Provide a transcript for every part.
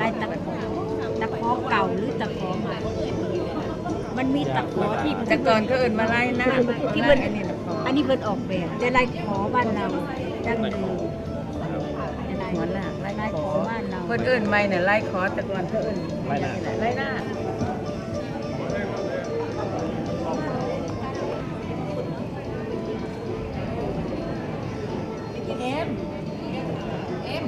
ลายตะขอตะขอเก่าหรือตะขอใหม่ มันมีตะขอที่แต่ก่อนก็เอื่นมาไล่หน้าที่เพิ่นอันนี้อันนี้เพิ่นออกแบบแต่ลายขอบ้านเราดั้งเดิมหัวหน้าไล่ลายขอบ้านเราเพิ่นเอื่นไม่เนี่ยไล่ขอแต่ก่อนก็เอื่นไล่หน้าไล่หน้าเอ็ม เอ็ม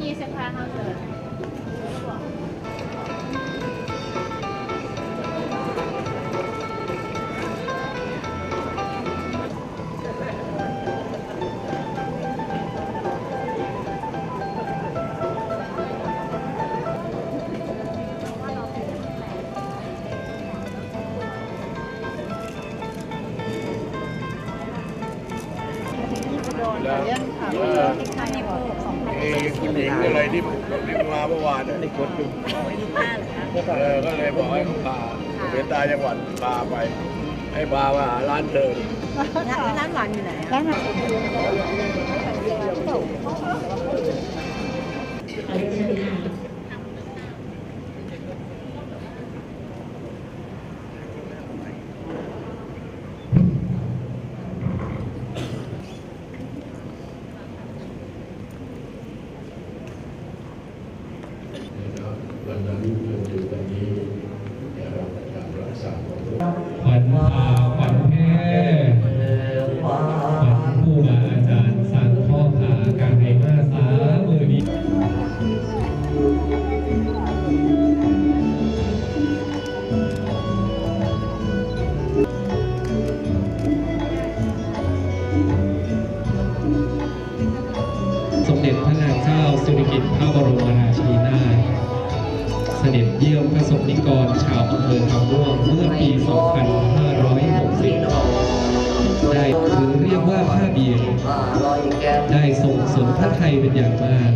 นี่เสื้ แล้วเออเอ้คุณหญิงอะไรที่ที่มาเมื่อวานน่ะนี่คนดูเออก็เลยบอกให้เขาพาเสียตาจังหวัดปาไป ให้ปามาหาร้านเธอร้านหวานอยู่ไหนร้านหวานวันนั้ นจนถึงวันนี้ได้รับการรักษาของโรคขวัญาขวัญแพ้ขวัญครูบาอาจารย์สั่งข้อขาการให้มาสามือนี้สมเด็จพระนางเจ้าสิริกิติ์พระบรมราชินีนาถ ด็จเยี่ยมพระสงฆ์นิกร ชาวอำเภอคำม่วงเมื่อปี 2560 ได้หรือเรียกว่าผ้าเบียงได้ส่งเสริมพระไทยเป็นอย่างมาก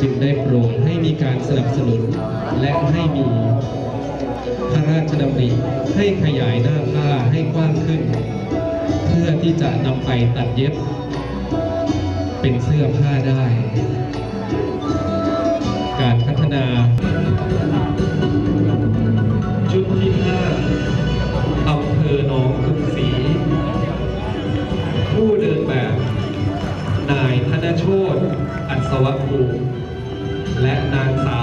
จึงได้โปรดให้มีการสนับสนุนและให้มีพระราชดำริให้ขยายหน้าผ้าให้กว้างขึ้น เพื่อที่จะนำไปตัดเย็บ เป็นเสื้อผ้าได้ อัศวภูมิและนางสาว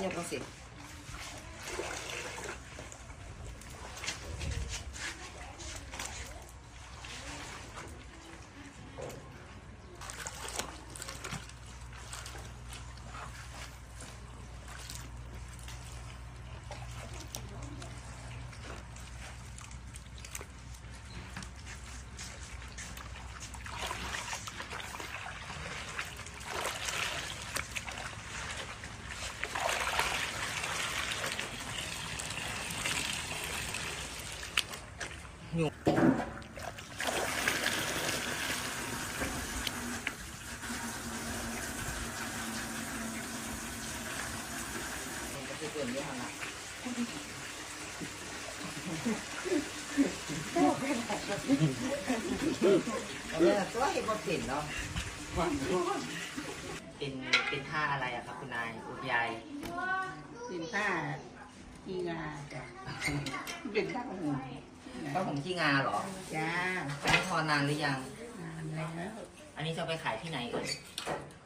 ก็เห็นว่าเปลี่ยนเนาะเป็นเป็นท่าอะไรอะครับคุณนายคุณยายสินผ้าอีงาจ้ะเป็นผ้าห่ม ก็ผมที่งาเหรอจ้าอันนี้ทอนานหรือยัง นานแล้วอันนี้จะเอาไปขายที่ไหนเอ่ย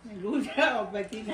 ไม่รู้จะเอาไปที่ไหน